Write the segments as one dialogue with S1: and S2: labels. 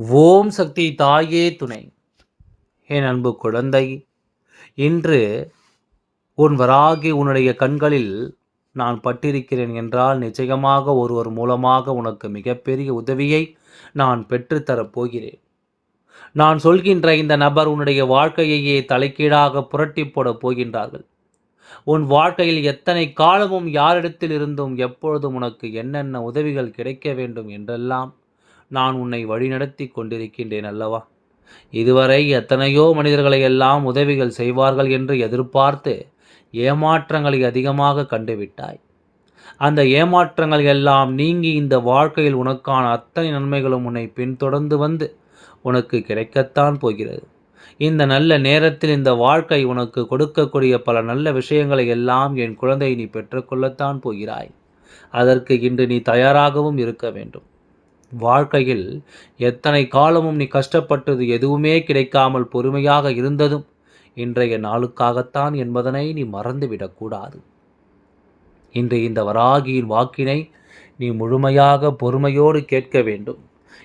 S1: ஓம் சக்தி தாயே துணை. என் அன்பு குழந்தை இன்று உன் வராகி உன்னுடைய கண்களில் நான் பட்டிருக்கிறேன் என்றால் நிச்சயமாக ஒருவர் மூலமாக உனக்கு மிகப்பெரிய உதவியை நான் பெற்றுத்தரப் போகிறேன். நான் சொல்கின்ற இந்த நபர் உன்னுடைய வாழ்க்கையையே தலைக்கீழாக புரட்டி போடப் போகின்றார்கள். உன் வாழ்க்கையில் எத்தனை காலமும் யாரிடத்தில் இருந்தும் எப்பொழுதும் உனக்கு என்னென்ன உதவிகள் கிடைக்க வேண்டும் என்றெல்லாம் நான் உன்னை வழிநடத்தி கொண்டிருக்கின்றேன் அல்லவா? இதுவரை எத்தனையோ மனிதர்களை எல்லாம் உதவிகள் செய்வார்கள் என்று எதிர்பார்த்து ஏமாற்றங்களை அதிகமாக கண்டுவிட்டாய். அந்த ஏமாற்றங்கள் எல்லாம் நீங்கி இந்த வாழ்க்கையில் உனக்கான அத்தனை நன்மைகளும் உன்னை பின்தொடர்ந்து வந்து உனக்கு கிடைக்கத்தான் போகிறது. இந்த நல்ல நேரத்தில் இந்த வாழ்க்கை உனக்கு கொடுக்கக்கூடிய பல நல்ல விஷயங்களை எல்லாம் என் குழந்தை நீ பெற்றுக்கொள்ளத்தான் போகிறாய். அதற்கு இன்று நீ தயாராகவும் இருக்க வேண்டும். வாழ்க்கையில் எத்தனை காலமும் நீ கஷ்டப்பட்டது எதுவுமே கிடைக்காமல் பொறுமையாக இருந்ததும் இன்றைய நாளுக்காகத்தான் என்பதனை நீ மறந்துவிடக்கூடாது இன்று இந்த வராகியின் வாக்கினை நீ முழுமையாக பொறுமையோடு கேட்க வேண்டும்.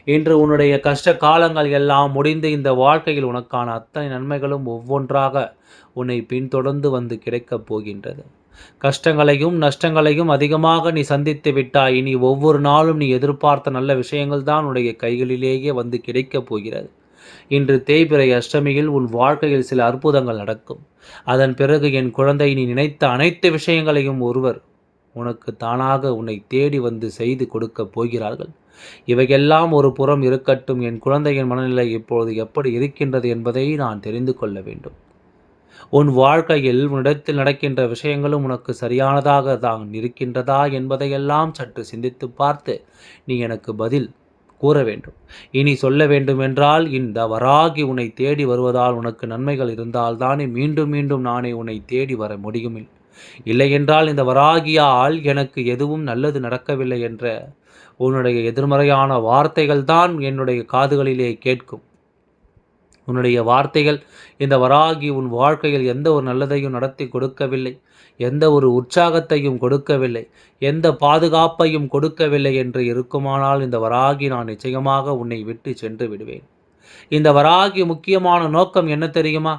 S1: இன்று உன்னுடைய கஷ்ட காலங்கள் எல்லாம் முடிந்து இந்த வாழ்க்கையில் உனக்கான அத்தனை நன்மைகளும் ஒவ்வொன்றாக உன்னை பின்தொடர்ந்து வந்து கிடைக்கப் போகின்றது. கஷ்டங்களையும் நஷ்டங்களையும் அதிகமாக நீ சந்தித்து விட்டாய். இனி ஒவ்வொரு நாளும் நீ எதிர்பார்த்த நல்ல விஷயங்கள் தான் உன்னுடைய கைகளிலேயே வந்து கிடைக்கப் போகிறது. இன்று தேய்பிறை அஷ்டமியில் உன் வாழ்க்கையில் சில அற்புதங்கள் நடக்கும். அதன் பிறகு என் குழந்தை நீ நினைத்த அனைத்து விஷயங்களையும் ஒருவர் உனக்கு தானாக உன்னை தேடி வந்து செய்து கொடுக்கப் போகிறார்கள். இவையெல்லாம் ஒரு புறம் இருக்கட்டும். என் குழந்தையின் மனநிலை இப்பொழுது எப்படி இருக்கின்றது என்பதை நான் தெரிந்து கொள்ள வேண்டும். உன் வாழ்க்கையில் உன்னிடத்தில் நடக்கின்ற விஷயங்களும் உனக்கு சரியானதாக தான் இருக்கின்றதா என்பதையெல்லாம் சற்று சிந்தித்து பார்த்து நீ எனக்கு பதில் கூற வேண்டும். இனி சொல்ல வேண்டுமென்றால் இந்த வராகி உன்னை தேடி வருவதால் உனக்கு நன்மைகள் இருந்தால் தானே மீண்டும் மீண்டும் நானே உன்னை தேடி வர முடியும் இல்லையென்றால் இந்த வராகியால் எனக்கு எதுவும் நல்லது நடக்கவில்லை என்ற உன்னுடைய எதிர்மறையான வார்த்தைகள் தான் என்னுடைய காதுகளிலே கேட்கும். உன்னுடைய வார்த்தைகள் இந்த வராகி உன் வாழ்க்கையில் எந்த ஒரு நல்லதையும் நடத்தி கொடுக்கவில்லை எந்த ஒரு உற்சாகத்தையும் கொடுக்கவில்லை எந்த பாதுகாப்பையும் கொடுக்கவில்லை என்று இருக்குமானால் இந்த வராகி நான் நிச்சயமாக உன்னை விட்டு சென்று விடுவேன். இந்த வராகி முக்கியமான நோக்கம் என்ன தெரியுமா?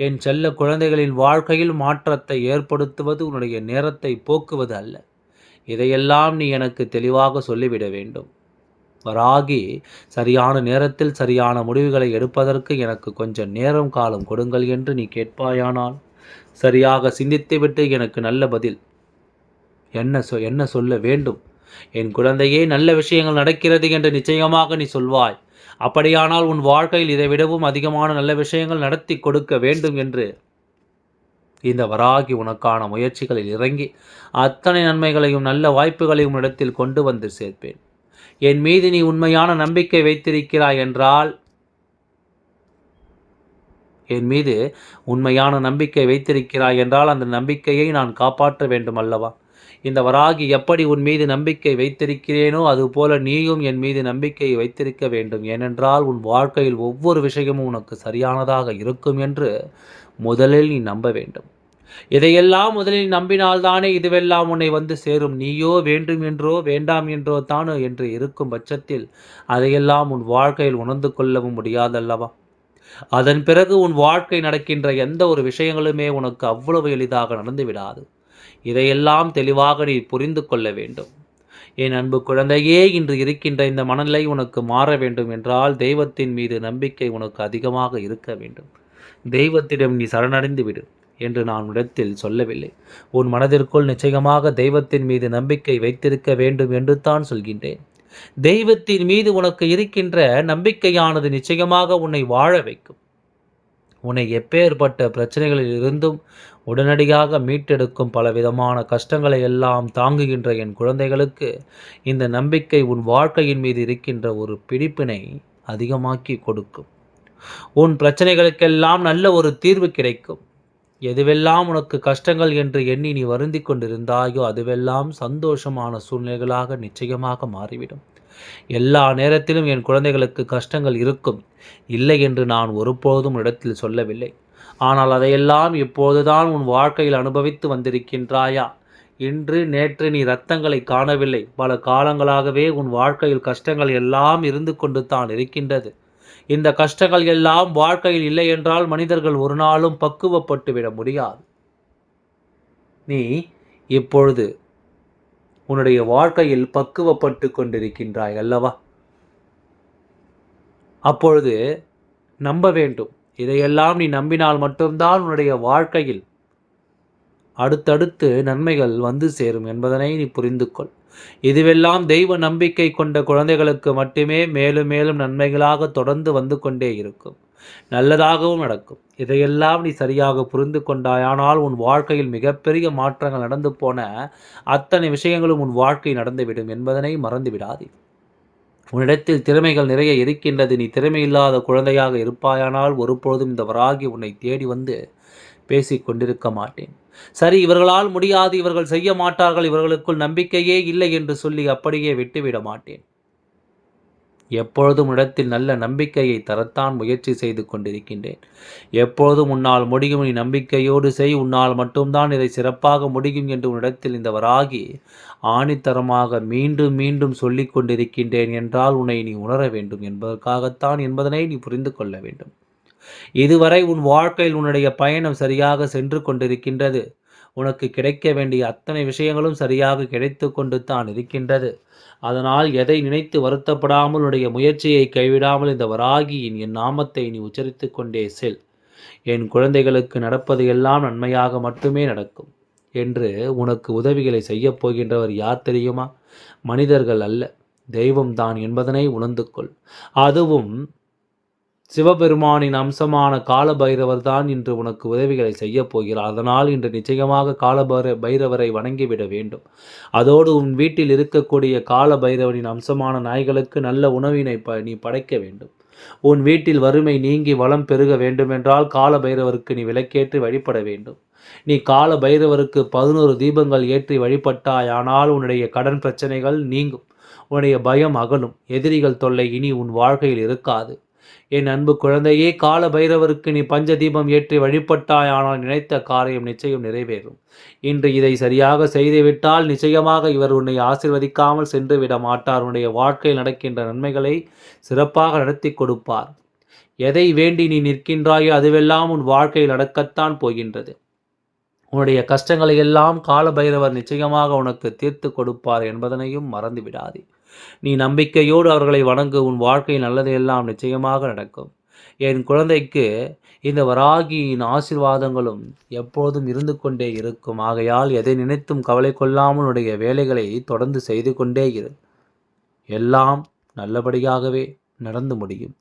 S1: என் செல்ல குழந்தைகளின் வாழ்க்கையில் மாற்றத்தை ஏற்படுத்துவது உன்னுடைய நேரத்தை போக்குவது அல்ல. இதையெல்லாம் நீ எனக்கு தெளிவாக சொல்லிவிட வேண்டும். வராகி சரியான நேரத்தில் சரியான முடிவுகளை எடுப்பதற்கு எனக்கு கொஞ்சம் நேரம் காலம் கொடுங்கள் என்று நீ கேட்பாயானால் சரியாக சிந்தித்துவிட்டு எனக்கு நல்ல பதில். என்ன சொ என்ன சொல்ல வேண்டும்? என் குழந்தையே நல்ல விஷயங்கள் நடக்கிறது என்று நிச்சயமாக நீ சொல்வாய். அப்படியானால் உன் வாழ்க்கையில் இதை விடவும் அதிகமான நல்ல விஷயங்கள் நடத்தி கொடுக்க வேண்டும் என்று. இந்த வராகி உனக்கான முயற்சிகளில் இறங்கி அத்தனை நன்மைகளையும் நல்ல வாய்ப்புகளையும் இடத்தில் கொண்டு வந்து சேர்ப்பேன். என் மீது நீ உண்மையான நம்பிக்கை வைத்திருக்கிறாய் என்றால் என் மீது உண்மையான நம்பிக்கை வைத்திருக்கிறாய் என்றால் அந்த நம்பிக்கையை நான் காப்பாற்ற வேண்டும் அல்லவா? இந்த வராகி எப்படி உன் மீது நம்பிக்கை வைத்திருக்கிறேனோ அதுபோல நீயும் என் மீது நம்பிக்கையை வைத்திருக்க வேண்டும். ஏனென்றால் உன் வாழ்க்கையில் ஒவ்வொரு விஷயமும் உனக்கு சரியானதாக இருக்கும் என்று முதலில் நீ நம்ப வேண்டும். இதையெல்லாம் முதலில் நம்பினால்தானே இதுவெல்லாம் உன்னை வந்து சேரும். நீயோ வேண்டும் என்றோ வேண்டாம் என்றோ தானோ என்று இருக்கும் பட்சத்தில் அதையெல்லாம் உன் வாழ்க்கையில் உணர்ந்து கொள்ளவும் முடியாதல்லவா? அதன் பிறகு உன் வாழ்க்கை நடக்கின்ற எந்த ஒரு விஷயங்களுமே உனக்கு அவ்வளவு எளிதாக நடந்து விடாது. இதையெல்லாம் தெளிவாக நீ புரிந்து கொள்ள வேண்டும். என் அன்பு குழந்தையே இன்று இருக்கின்ற இந்த மனநிலை உனக்கு மாற வேண்டும் என்றால் தெய்வத்தின் மீது நம்பிக்கை உனக்கு அதிகமாக இருக்க வேண்டும். தெய்வத்திடம் நீ சரணடைந்து விடு. என்று நான் இடத்தில் சொல்லவில்லை. உன் மனதிற்குள் நிச்சயமாக தெய்வத்தின் மீது நம்பிக்கை வைத்திருக்க வேண்டும் என்று தான் சொல்கின்றேன். தெய்வத்தின் மீது உனக்கு இருக்கின்ற நம்பிக்கையானது நிச்சயமாக உன்னை வாழ வைக்கும். உன்னை எப்பேற்பட்ட பிரச்சனைகளில் இருந்தும் உடனடியாக மீட்டெடுக்கும் பலவிதமான கஷ்டங்களை எல்லாம் தாங்குகின்ற என் குழந்தைகளுக்கு இந்த நம்பிக்கை உன் வாழ்க்கையின் மீது இருக்கின்ற ஒரு பிடிப்பினை அதிகமாக்கி கொடுக்கும். உன் பிரச்சனைகளுக்கெல்லாம் நல்ல ஒரு தீர்வு கிடைக்கும். எதுவெல்லாம் உனக்கு கஷ்டங்கள் என்று எண்ணி நீ வருந்தி கொண்டிருந்தாயோ அதுவெல்லாம் சந்தோஷமான சூழ்நிலைகளாக நிச்சயமாக மாறிவிடும். எல்லா நேரத்திலும் என் குழந்தைகளுக்கு கஷ்டங்கள் இருக்கும். இல்லை என்று நான் ஒருபோதும் இடத்தில் சொல்லவில்லை. ஆனால் அதையெல்லாம் இப்போதுதான் உன் வாழ்க்கையில் அனுபவித்து வந்திருக்கின்றாயா? இன்று நேற்று நீ ரத்தங்களை காணவில்லை. பல காலங்களாகவே உன் வாழ்க்கையில் கஷ்டங்கள் எல்லாம் இருந்து கொண்டு தான் இருக்கின்றது. இந்த கஷ்டங்கள் எல்லாம் வாழ்க்கையில் இல்லை என்றால் மனிதர்கள் ஒரு நாளும் பக்குவப்பட்டு விட முடியாது. நீ இப்பொழுது உன்னுடைய வாழ்க்கையில் பக்குவப்பட்டு கொண்டிருக்கின்றாய் அல்லவா? அப்பொழுது நம்ப வேண்டும். இதையெல்லாம் நீ நம்பினால் மட்டும்தான் உன்னுடைய வாழ்க்கையில் அடுத்தடுத்து நன்மைகள் வந்து சேரும் என்பதனை நீ புரிந்து கொள் இதுவெல்லாம் தெய்வ நம்பிக்கை கொண்ட குழந்தைகளுக்கு மட்டுமே மேலும் மேலும் நன்மைகளாக தொடர்ந்து வந்து கொண்டே இருக்கும். நல்லதாகவும் நடக்கும். இதையெல்லாம் நீ சரியாக புரிந்து கொண்டாயானால் உன் வாழ்க்கையில் மிகப்பெரிய மாற்றங்கள் நடந்து போன அத்தனை விஷயங்களும் உன் வாழ்க்கை நடந்துவிடும் என்பதனை மறந்து விடாதே. உன்னிடத்தில் திறமைகள் நிறைய இருக்கின்றது. நீ திறமை இல்லாத குழந்தையாக இருப்பாயானால் ஒருபொழுதும் இந்த வராகி உன்னை தேடி வந்து பேசி கொண்டிருக்க மாட்டேன் சரி இவர்களால் முடியாது இவர்கள் செய்ய மாட்டார்கள் இவர்களுக்குள் நம்பிக்கையே இல்லை என்று சொல்லி அப்படியே விட்டுவிட மாட்டேன் எப்பொழுதும் இடத்தில் நல்ல நம்பிக்கையை தரத்தான் முயற்சி செய்து கொண்டிருக்கின்றேன். எப்பொழுதும் உன்னால் முடியும் நீ நம்பிக்கையோடு செய் உன்னால் மட்டும்தான் இதை சிறப்பாக முடியும் என்று உன்னிடத்தில் இந்த வராகி ஆணித்தரமாக மீண்டும் மீண்டும் சொல்லிக் கொண்டிருக்கின்றேன் என்றால் உன்னை நீ உணர வேண்டும் என்பதற்காகத்தான் என்பதனை நீ புரிந்து கொள்ள வேண்டும். இதுவரை உன் வாழ்க்கையில் உன்னுடைய பயணம் சரியாக சென்று கொண்டிருக்கின்றது. உனக்கு கிடைக்க வேண்டிய அத்தனை விஷயங்களும் சரியாக கிடைத்து கொண்டு தான் இருக்கின்றது. அதனால் எதை நினைத்து வருத்தப்படாமல் உன்னுடைய முயற்சியை கைவிடாமல் இந்த வராகியின் என் நாமத்தை நீ உச்சரித்து கொண்டே செல். என் குழந்தைகளுக்கு நடப்பது எல்லாம் நன்மையாக மட்டுமே நடக்கும். என்று உனக்கு உதவிகளை செய்யப் போகின்றவர் யார் தெரியுமா? மனிதர்கள் அல்ல. தெய்வம்தான் என்பதனை உணர்ந்து கொள். அதுவும் சிவபெருமானின் அம்சமான காலபைரவர் தான் இன்று உனக்கு உதவிகளை செய்யப் போகிறார். அதனால் இன்று நிச்சயமாக காலபைர பைரவரை வணங்கிவிட வேண்டும். அதோடு உன் வீட்டில் இருக்கக்கூடிய கால பைரவனின் அம்சமான நாய்களுக்கு நல்ல உணவினை ப நீ படைக்க வேண்டும். உன் வீட்டில் வறுமை நீங்கி வளம் பெருக வேண்டுமென்றால் கால பைரவருக்கு நீ விலக்கேற்று வழிபட வேண்டும். நீ கால பைரவருக்கு பதினோரு தீபங்கள் ஏற்றி வழிபட்டாயானால் உன்னுடைய கடன் பிரச்சனைகள் நீங்கும். உன்னுடைய பயம் அகலும். எதிரிகள் தொல்லை இனி உன் வாழ்க்கையில் இருக்காது. என் அன்பு குழந்தையே கால பைரவருக்கு நீ பஞ்ச தீபம் ஏற்றி வழிபட்டாய் ஆனால் நினைத்த காரியம் நிச்சயம் நிறைவேறும். இன்று இதை சரியாக செய்துவிட்டால் நிச்சயமாக இவர் உன்னை ஆசிர்வதிக்காமல் சென்று விட மாட்டார். உன்னுடைய வாழ்க்கையில் நடக்கின்ற நன்மைகளை சிறப்பாக நடத்தி கொடுப்பார். எதை வேண்டி நீ நிற்கின்றாயோ அதுவெல்லாம் உன் வாழ்க்கையில் நடக்கத்தான் போகின்றது. உன்னுடைய கஷ்டங்களை எல்லாம் கால பைரவர் நிச்சயமாக உனக்கு தீர்த்து கொடுப்பார் என்பதனையும் மறந்து விடாதே நீ நம்பிக்கையோடு அவர்களை வணங்கு உன் வாழ்க்கையில் நல்லதையெல்லாம் நிச்சயமாக நடக்கும். என் குழந்தைக்கு இந்த வராகியின் ஆசிர்வாதங்களும் எப்போதும் இருந்து கொண்டே இருக்கும். ஆகையால் எதை நினைத்தும் கவலை கொள்ளாமல் உடைய வேலைகளை தொடர்ந்து செய்து கொண்டே இரு. எல்லாம் நல்லபடியாகவே நடந்து முடியும்.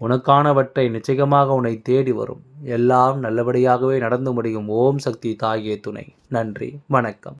S1: உனக்கானவற்றை நிச்சயமாக உன்னை தேடி வரும். எல்லாம் நல்லபடியாகவே நடந்து முடியும். ஓம் சக்தி தாயே துணை. நன்றி. வணக்கம்.